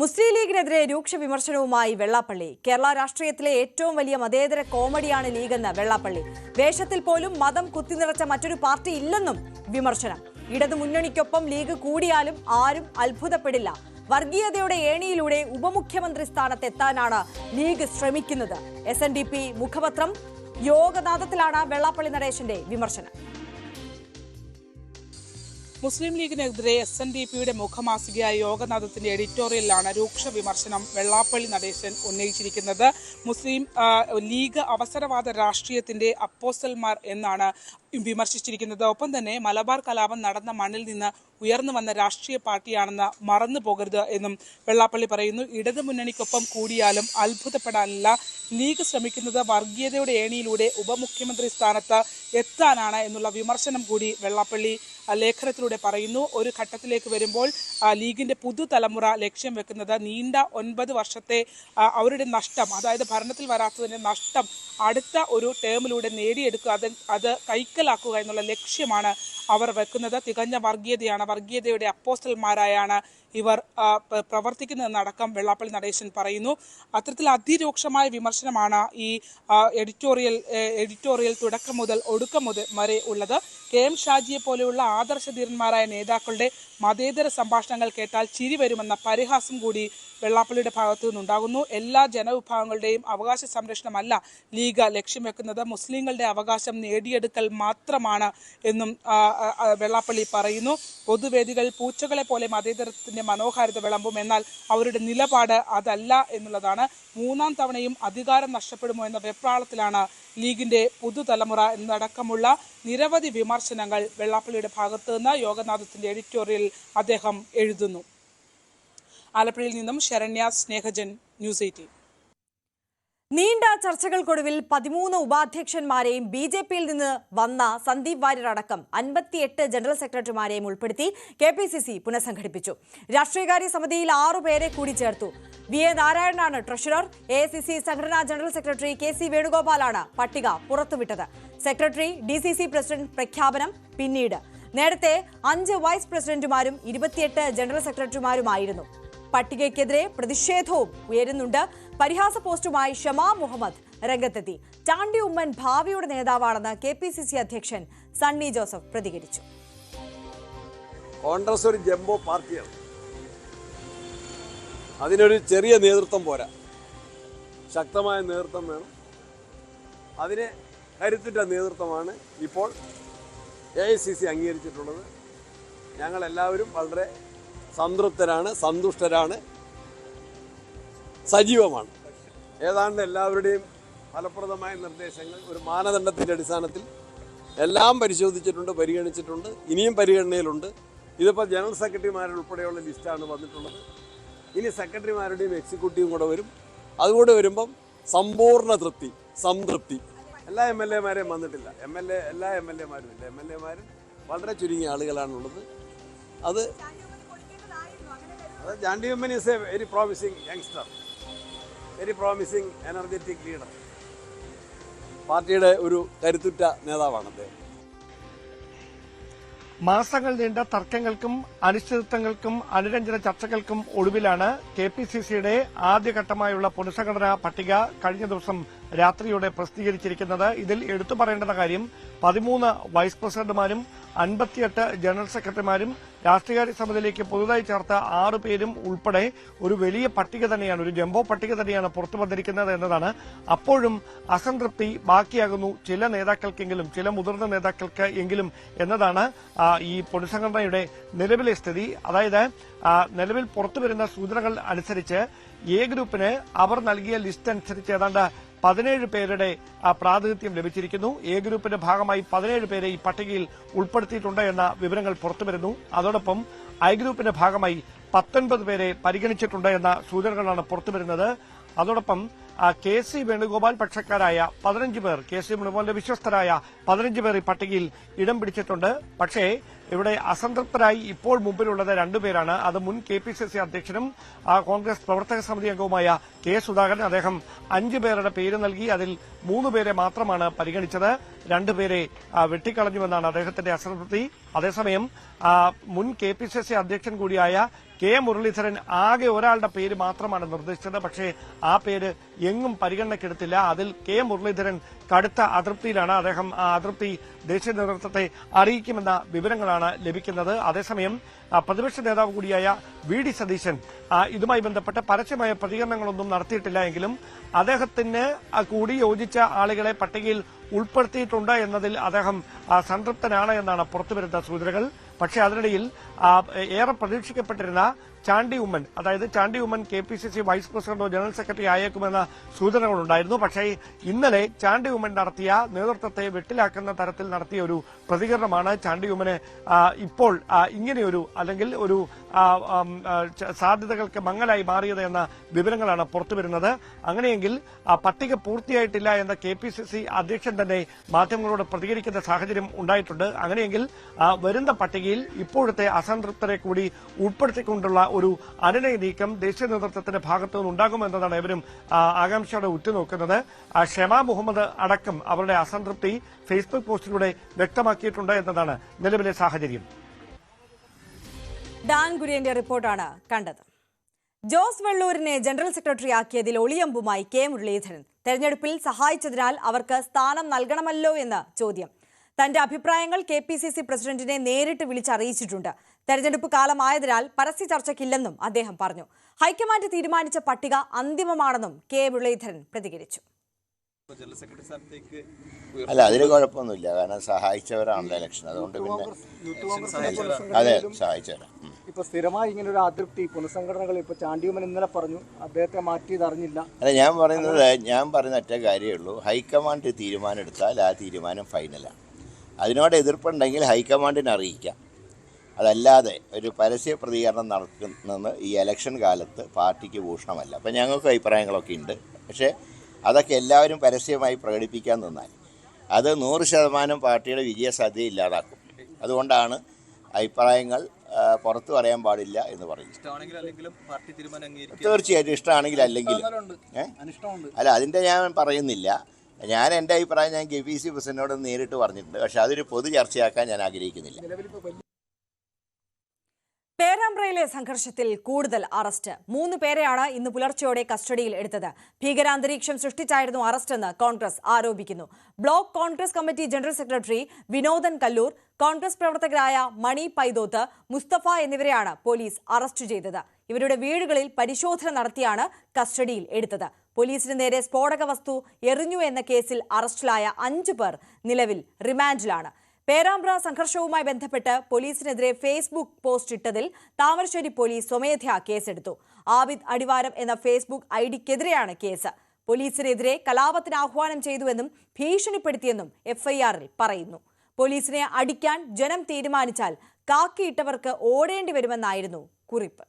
മുസ്ലിം ലീഗിനെതിരെ രൂക്ഷ വിമർശനവുമായി വെള്ളാപ്പള്ളി. കേരള രാഷ്ട്രീയത്തിലെ ഏറ്റവും വലിയ മതേതര കോമഡിയാണ് ലീഗെന്ന് വെള്ളാപ്പള്ളി. വേഷത്തിൽ പോലും മതം കുത്തിനിറച്ച മറ്റൊരു പാർട്ടി ഇല്ലെന്നും വിമർശനം. ഇടതു മുന്നണിക്കൊപ്പം ലീഗ് കൂടിയാലും ആരും അത്ഭുതപ്പെടില്ല. വർഗീയതയുടെ ഏണിയിലൂടെ ഉപമുഖ്യമന്ത്രി സ്ഥാനത്തെത്താനാണ് ലീഗ് ശ്രമിക്കുന്നത്. എസ് മുഖപത്രം യോഗനാഥത്തിലാണ് വെള്ളാപ്പള്ളി നടേശന്റെ വിമർശനം. മുസ്ലിം ലീഗിനെതിരെ എസ് എൻ ഡി പിയുടെ മുഖമാസികയായ യോഗനാഥത്തിന്റെ എഡിറ്റോറിയലിലാണ് രൂക്ഷ വിമർശനം വെള്ളാപ്പള്ളി നടേശൻ ഉന്നയിച്ചിരിക്കുന്നത്. മുസ്ലിം ലീഗ് അവസരവാദ രാഷ്ട്രീയത്തിന്റെ അപ്പോസ്റ്റൽമാർ എന്നാണ് വിമർശിച്ചിരിക്കുന്നത്. ഒപ്പം തന്നെ മലബാർ കലാപം നടന്ന മണ്ണിൽ നിന്ന് ഉയർന്നു വന്ന രാഷ്ട്രീയ പാർട്ടിയാണെന്ന് മറന്നു പോകരുത് എന്നും വെള്ളാപ്പള്ളി പറയുന്നു. ഇടതു മുന്നണിക്കൊപ്പം കൂടിയാലും അത്ഭുതപ്പെടാനില്ല. ലീഗ് ശ്രമിക്കുന്നത് വർഗീയതയുടെ ഏണിയിലൂടെ ഉപമുഖ്യമന്ത്രി സ്ഥാനത്ത് എത്താനാണ് എന്നുള്ള വിമർശനം കൂടി വെള്ളാപ്പള്ളി ലേഖനത്തിലൂടെ പറയുന്നു. ഒരു ഘട്ടത്തിലേക്ക് വരുമ്പോൾ ലീഗിന്റെ പുതുതലമുറ ലക്ഷ്യം വെക്കുന്നത് നീണ്ട ഒൻപത് വർഷത്തെ അവരുടെ നഷ്ടം അതായത് ഭരണത്തിൽ വരാത്തതിന്റെ നഷ്ടം അടുത്ത ഒരു ടേമിലൂടെ നേടിയെടുക്കുക അത് അത് കൈക്കലാക്കുക എന്നുള്ള ലക്ഷ്യമാണ് അവർ വെക്കുന്നത്. തികഞ്ഞ വർഗീയതയാണ് വർഗീയതയുടെ അപ്പോസ്റ്റൽമാരായാണ് ഇവർ പ്രവർത്തിക്കുന്നതെന്നടക്കം വെള്ളാപ്പള്ളി നടേശൻ പറയുന്നു. അത്തരത്തിൽ അതിരൂക്ഷമായ വിമർശനമാണ് ഈ എഡിറ്റോറിയൽ എഡിറ്റോറിയൽ തുടക്കം മുതൽ ഒടുക്കം മുതൽ വരെ ഉള്ളത്. കെ എം ഷാജിയെ പോലെയുള്ള ആദർശധീരന്മാരായ നേതാക്കളുടെ മതേതര സംഭാഷണങ്ങൾ കേട്ടാൽ ചിരി വരുമെന്ന പരിഹാസം കൂടി വെള്ളാപ്പള്ളിയുടെ ഭാഗത്തു നിന്നുണ്ടാകുന്നു. എല്ലാ ജനവിഭാഗങ്ങളുടെയും അവകാശ സംരക്ഷണമല്ല ലീഗ് ലക്ഷ്യം വെക്കുന്നത്. മുസ്ലിങ്ങളുടെ അവകാശം നേടിയെടുക്കൽ മാത്രമാണ് എന്നും വെള്ളാപ്പള്ളി പറയുന്നു. പൊതുവേദികൾ പൂച്ചകളെ പോലെ മതേതരത്തിന്റെ മനോഹാരിത വിളമ്പും എന്നാൽ അവരുടെ നിലപാട് അതല്ല എന്നുള്ളതാണ്. മൂന്നാം തവണയും അധികാരം നഷ്ടപ്പെടുമോ എന്ന വെപ്രാളത്തിലാണ് ലീഗിന്റെ പുതുതലമുറ എന്നടക്കമുള്ള നിരവധി വിമർശനങ്ങൾ വെള്ളാപ്പള്ളിയുടെ ഭാഗത്തുനിന്ന് യോഗനാഥത്തിന്റെ എഡിറ്റോറിയൽ അദ്ദേഹം എഴുതുന്നു. ആലപ്പുഴയിൽ നിന്നും ശരണ്യ സ്നേഹജൻ ന്യൂസ് എയ്റ്റീൻ. നീണ്ട ചർച്ചകൾക്കൊടുവിൽ പതിമൂന്ന് ഉപാധ്യക്ഷന്മാരെയും ബി ജെ പിയിൽ നിന്ന് വന്ന സന്ദീപ് വാര്യർ അടക്കം അൻപത്തിയെട്ട് ജനറൽ സെക്രട്ടറിമാരെയും ഉൾപ്പെടുത്തി കെ പി സി സി പുനഃസംഘടിപ്പിച്ചു. രാഷ്ട്രീയകാര്യ സമിതിയിൽ ആറുപേരെ കൂടി ചേർത്തു. വി എ നാരായണനാണ് ട്രഷറർ. എ സി സി സംഘടനാ ജനറൽ സെക്രട്ടറി കെ സി വേണുഗോപാലാണ് പട്ടിക പുറത്തുവിട്ടത്. Secretary D C C president പ്രഖ്യാപനം പിന്നീട്. നേരത്തെ അഞ്ച് വൈസ് പ്രസിഡന്റുമാരും ഇരുപത്തിയെട്ട് ജനറൽ സെക്രട്ടറിമാരുമായിരുന്നു. പട്ടികയ്ക്കെതിരെ പ്രതിഷേധവും ഉയരുന്നുണ്ട്. പരിഹാസ പോസ്റ്റുമായി ഷമാ മുഹമ്മദ് രംഗത്തെത്തി. ചാണ്ടി ഉമ്മൻ ഭാവിയുടെ നേതാവാണെന്ന് കെ പി സി സി അധ്യക്ഷൻ സണ്ണി ജോസഫ് പ്രതികരിച്ചു. കോൺഗ്രസ് ഒരു ജംബോ പാർട്ടിയാണ്. അതിനൊരു ചെറിയ നേതൃത്വം പോരാ. ശക്തമായ നേതൃത്വം വേണം. അതിന് കരുത്തുറ്റ നേതൃത്വമാണ് ഇപ്പോൾ എ ഐ സി സി അംഗീകരിച്ചിട്ടുള്ളത്. ഞങ്ങളെല്ലാവരും വളരെ സംതൃപ്തരാണ് സന്തുഷ്ടരാണ് സജീവമാണ്. ഏതാണ്ട് എല്ലാവരുടെയും ഫലപ്രദമായ നിർദ്ദേശങ്ങൾ ഒരു മാനദണ്ഡത്തിന്റെ അടിസ്ഥാനത്തിൽ എല്ലാം പരിശോധിച്ചിട്ടുണ്ട് പരിഗണിച്ചിട്ടുണ്ട് ഇനിയും പരിഗണനയിലുണ്ട്. ഇതിപ്പോൾ ജനറൽ സെക്രട്ടറിമാരുൾപ്പെടെയുള്ള ലിസ്റ്റാണ് വന്നിട്ടുള്ളത്. ഇനി സെക്രട്ടറിമാരുടെയും എക്സിക്യൂട്ടീവും കൂടെ വരും. അതുകൂടെ വരുമ്പം സമ്പൂർണ തൃപ്തി സംതൃപ്തി. എല്ലാ എം എൽ എമാരെയും വന്നിട്ടില്ല. എം എൽ എ എല്ലാ എം എൽ എമാരും ഇല്ല. എം എൽ എമാരും വളരെ ചുരുങ്ങിയ ആളുകളാണുള്ളത്. അത് Chandy Oommen is very promising youngster very promising energetic leader പാർട്ടിയുടെ ഒരു കരുത്തുറ്റ നേതാവാണ് അദ്ദേഹം. മാസങ്ങൾ നീണ്ട തർക്കങ്ങൾക്കും അനിശ്ചിതത്വങ്ങൾക്കും അനുരഞ്ജന ചർച്ചകൾക്കും ഒടുവിലാണ് കെ പി സി സിയുടെ ആദ്യഘട്ടമായുള്ള പുനഃസംഘടനാ പട്ടിക കഴിഞ്ഞ ദിവസം രാത്രിയോടെ പ്രസിദ്ധീകരിച്ചിരിക്കുന്നത്. ഇതിൽ എടുത്തു കാര്യം പതിമൂന്ന് വൈസ് പ്രസിഡന്റുമാരും അൻപത്തിയെട്ട് ജനറൽ സെക്രട്ടറിമാരും രാഷ്ട്രീയകാര്യ സമിതിയിലേക്ക് പുതുതായി ചേർത്ത ആറ് പേരും ഉൾപ്പെടെ ഒരു വലിയ പട്ടിക തന്നെയാണ് ഒരു ജംബോ പട്ടിക തന്നെയാണ് പുറത്തു വന്നിരിക്കുന്നത് എന്നതാണ്. അപ്പോഴും അസംതൃപ്തി ബാക്കിയാകുന്നു ചില നേതാക്കൾക്കെങ്കിലും ചില മുതിർന്ന നേതാക്കൾക്ക് എങ്കിലും എന്നതാണ് ഈ പൊതുസംഘടനയുടെ നിലവിലെ സ്ഥിതി. അതായത് നിലവിൽ പുറത്തുവരുന്ന സൂചനകൾ അനുസരിച്ച് എ ഗ്രൂപ്പിന് അവർ നൽകിയ ലിസ്റ്റ് അനുസരിച്ച് ഏതാണ്ട് പതിനേഴ് പേരുടെ പ്രാതിനിധ്യം ലഭിച്ചിരിക്കുന്നു. എ ഗ്രൂപ്പിന്റെ ഭാഗമായി പതിനേഴ് പേരെ ഈ പട്ടികയിൽ ഉൾപ്പെടുത്തിയിട്ടുണ്ട് എന്ന വിവരങ്ങൾ പുറത്തുവരുന്നു അതോടൊപ്പം ഐ ഗ്രൂപ്പിന്റെ ഭാഗമായി പത്തൊൻപത് പേരെ പരിഗണിച്ചിട്ടുണ്ട് എന്ന സൂചനകളാണ് പുറത്തുവരുന്നത് അതോടൊപ്പം കെ സി വേണുഗോപാൽ പക്ഷക്കാരായ പതിനഞ്ച് പേർ കെ സി വേണുഗോപാലിന്റെ വിശ്വസ്തരായ പതിനഞ്ച് പേർ ഈ പട്ടികയിൽ ഇടം പിടിച്ചിട്ടുണ്ട്. പക്ഷേ ഇവിടെ അസംതൃപ്തരായി ഇപ്പോൾ മുമ്പിലുള്ളത് രണ്ടുപേരാണ് അത് മുൻ കെ പി സി സി അധ്യക്ഷനും കോൺഗ്രസ് പ്രവർത്തക സമിതി അംഗവുമായ കെ സുധാകരൻ. അദ്ദേഹം അഞ്ചു പേരുടെ പേര് നൽകി. അതിൽ മൂന്ന് പേരെ മാത്രമാണ് പരിഗണിച്ചത്. രണ്ടുപേരെ വെട്ടിക്കളഞ്ഞുവെന്നാണ് അദ്ദേഹത്തിന്റെ അസംതൃപ്തി. അതേസമയം മുൻ കെ പി സി സി അധ്യക്ഷൻ കൂടിയായ കെ മുരളീധരൻ ആകെ ഒരാളുടെ പേര് മാത്രമാണ് നിർദ്ദേശിച്ചത്. പക്ഷേ ആ പേര് എങ്ങും പരിഗണനയ്ക്കെടുത്തില്ല. അതിൽ കെ മുരളീധരൻ കടുത്ത അതൃപ്തിയിലാണ് അദ്ദേഹം ആ അതൃപ്തി ദേശീയ നേതൃത്വത്തെ അറിയിക്കുമെന്ന വിവരങ്ങളാണ് ലഭിക്കുന്നത്. അതേസമയം പ്രതിപക്ഷ നേതാവ് കൂടിയായ വി ഡി സതീശൻ ഇതുമായി ബന്ധപ്പെട്ട് പരസ്യമായ പ്രതികരണങ്ങളൊന്നും നടത്തിയിട്ടില്ല എങ്കിലും അദ്ദേഹത്തിന് കൂടി യോജിച്ച ആളുകളെ പട്ടികയിൽ ഉൾപ്പെടുത്തിയിട്ടുണ്ട് എന്നതിൽ അദ്ദേഹം സംതൃപ്തനാണ് എന്നാണ് പുറത്തുവരുന്ന സൂചനകൾ. പക്ഷേ അതിനിടയിൽ ഏറെ പ്രതീക്ഷിക്കപ്പെട്ടിരുന്ന ചാണ്ടി ഉമ്മൻ അതായത് Chandy Oommen K P C C vice പ്രസിഡന്റോ general secretary ആയേക്കുമെന്ന സൂചനകളുണ്ടായിരുന്നു. പക്ഷേ ഇന്നലെ ചാണ്ടി ഉമ്മൻ നടത്തിയ നേതൃത്വത്തെ വെട്ടിലാക്കുന്ന തരത്തിൽ നടത്തിയ ഒരു പ്രതികരണമാണ് ചാണ്ടി ഉമ്മന് ഇപ്പോൾ ഇങ്ങനെയൊരു അല്ലെങ്കിൽ ഒരു സാധ്യതകൾക്ക് മങ്ങലായി മാറിയത് എന്ന വിവരങ്ങളാണ് പുറത്തുവരുന്നത് അങ്ങനെയെങ്കിൽ പട്ടിക പൂർത്തിയായിട്ടില്ല എന്ന കെ പി സി സി അധ്യക്ഷൻ തന്നെ മാധ്യമങ്ങളോട് പ്രതികരിക്കുന്ന സാഹചര്യം ഉണ്ടായിട്ടുണ്ട്. അങ്ങനെയെങ്കിൽ വരുന്ന പട്ടികയിൽ ഇപ്പോഴത്തെ അസംതൃപ്തരെ കൂടി ഉൾപ്പെടുത്തിക്കൊണ്ടുള്ള ഒരു അനുനയ നീക്കം ദേശീയ നേതൃത്വത്തിന്റെ ഭാഗത്തു നിന്നുണ്ടാകുമെന്നതാണ് ഇവരും ആകാംക്ഷയോടെ ഉറ്റുനോക്കുന്നത്. ഷെമ മുഹമ്മദ് അടക്കം അവരുടെ അസംതൃപ്തി ഫേസ്ബുക്ക് പോസ്റ്റിലൂടെ വ്യക്തമാക്കിയിട്ടുണ്ട് എന്നതാണ് നിലവിലെ സാഹചര്യം. ഡാൻ കുര്യന്റെ റിപ്പോർട്ടാണ് കണ്ടത്. ജോസ് വെള്ളൂരിനെ ജനറൽ സെക്രട്ടറി ആക്കിയതിൽ ഒളിയമ്പുമായി കെ മുരളീധരൻ. തെരഞ്ഞെടുപ്പിൽ സഹായിച്ചതിനാൽ അവർക്ക് സ്ഥാനം നൽകണമല്ലോ എന്ന് ചോദ്യം. തന്റെ അഭിപ്രായങ്ങൾ കെ പി സി സി പ്രസിഡന്റിനെ നേരിട്ട് വിളിച്ചറിയിച്ചിട്ടുണ്ട്. തെരഞ്ഞെടുപ്പ് കാലമായതിനാൽ പരസ്യ ചർച്ചയ്ക്കില്ലെന്നും അദ്ദേഹം പറഞ്ഞു. ഹൈക്കമാൻഡ് തീരുമാനിച്ച പട്ടിക അന്തിമമാണെന്നും കെ മുരളീധരൻ പ്രതികരിച്ചു. അല്ല അതിന് കുഴപ്പമൊന്നുമില്ല. കാരണം സഹായിച്ചവരാണല്ലോ ഇലക്ഷൻ. അതുകൊണ്ട് പിന്നെ അതെ സഹായിച്ചവരാ. ഇപ്പൊ സ്ഥിരമായി ഇങ്ങനെ ഒരു അതൃപ്തി പുനഃസംഘടനകൾ ഇപ്പൊ ചാണ്ടിയുമൻ ഇന്നലെ പറഞ്ഞു. അദ്ദേഹത്തെ മാറ്റിയത് അറിഞ്ഞില്ല. അല്ല ഞാൻ പറയുന്നത് ഞാൻ പറയുന്ന ഒറ്റ കാര്യമേ ഉള്ളൂ. ഹൈക്കമാൻഡ് തീരുമാനം എടുത്താൽ ആ തീരുമാനം ഫൈനലാണ് അതിനോട് എതിർപ്പുണ്ടെങ്കിൽ ഹൈക്കമാൻഡിനെ അറിയിക്കാം. അതല്ലാതെ ഒരു പരസ്യ പ്രതികരണം നടക്കുന്നത് ഈ ഇലക്ഷൻ കാലത്ത് പാർട്ടിക്ക് ഭൂഷണമല്ല. അപ്പം ഞങ്ങൾക്ക് അഭിപ്രായങ്ങളൊക്കെ ഉണ്ട്. പക്ഷേ അതൊക്കെ എല്ലാവരും പരസ്യമായി പ്രകടിപ്പിക്കാൻ നിന്നാൽ അത് നൂറ് ശതമാനം പാർട്ടിയുടെ വിജയസാധ്യത ഇല്ലാതാക്കും. അതുകൊണ്ടാണ് അഭിപ്രായങ്ങൾ പുറത്തു പറയാൻ പാടില്ല എന്ന് പറയുന്നത്. തീർച്ചയായിട്ടും ഇഷ്ടമാണെങ്കിൽ അല്ലെങ്കിൽ? അല്ല അതിന്റെ ഞാൻ പറയുന്നില്ല. ഞാൻ എന്റെ അഭിപ്രായം ഞാൻ കെ പി സി പ്രസിഡന്റിനോട് നേരിട്ട് പറഞ്ഞിട്ടുണ്ട്. പക്ഷെ അതൊരു പൊതു ചർച്ചയാക്കാൻ ഞാൻ ആഗ്രഹിക്കുന്നില്ല. പേരാമ്പ്രയിലെ സംഘർഷത്തിൽ കൂടുതൽ അറസ്റ്റ്. മൂന്ന് പേരെയാണ് ഇന്ന് പുലർച്ചെയോടെ കസ്റ്റഡിയിൽ എടുത്തത്. ഭീകരാന്തരീക്ഷം സൃഷ്ടിച്ചായിരുന്നു അറസ്റ്റെന്ന് കോൺഗ്രസ് ആരോപിക്കുന്നു. Block Congress committee general secretary Vinodan Kallur Congress പ്രവർത്തകരായ മണി പൈതോത്ത് മുസ്തഫ എന്നിവരെയാണ് പോലീസ് അറസ്റ്റ് ചെയ്തത്. ഇവരുടെ വീടുകളിൽ പരിശോധന നടത്തിയാണ് കസ്റ്റഡിയിൽ എടുത്തത്. പോലീസിന് നേരെ സ്ഫോടക വസ്തു എറിഞ്ഞു എന്ന കേസിൽ അറസ്റ്റിലായ അഞ്ചു പേർ നിലവിൽ റിമാൻഡിലാണ്. പേരാമ്പ്ര സംഘർഷവുമായി ബന്ധപ്പെട്ട് പോലീസിനെതിരെ ഫേസ്ബുക്ക് പോസ്റ്റ് ഇട്ടതിൽ താമരശ്ശേരി പോലീസ് സ്വമേധയാ കേസെടുത്തു. ആബിദ് അടിവാരം എന്ന ഫേസ്ബുക്ക് ഐ ഡിക്കെതിരെയാണ് കേസ്. പോലീസിനെതിരെ കലാപത്തിന് ആഹ്വാനം ചെയ്തുവെന്നും ഭീഷണിപ്പെടുത്തിയെന്നും എഫ്ഐആറിൽ പറയുന്നു. പോലീസിനെ അടിക്കാൻ ജനം തീരുമാനിച്ചാൽ കാക്കിയിട്ടവർക്ക് ഓടേണ്ടി വരുമെന്നായിരുന്നു കുറിപ്പ്.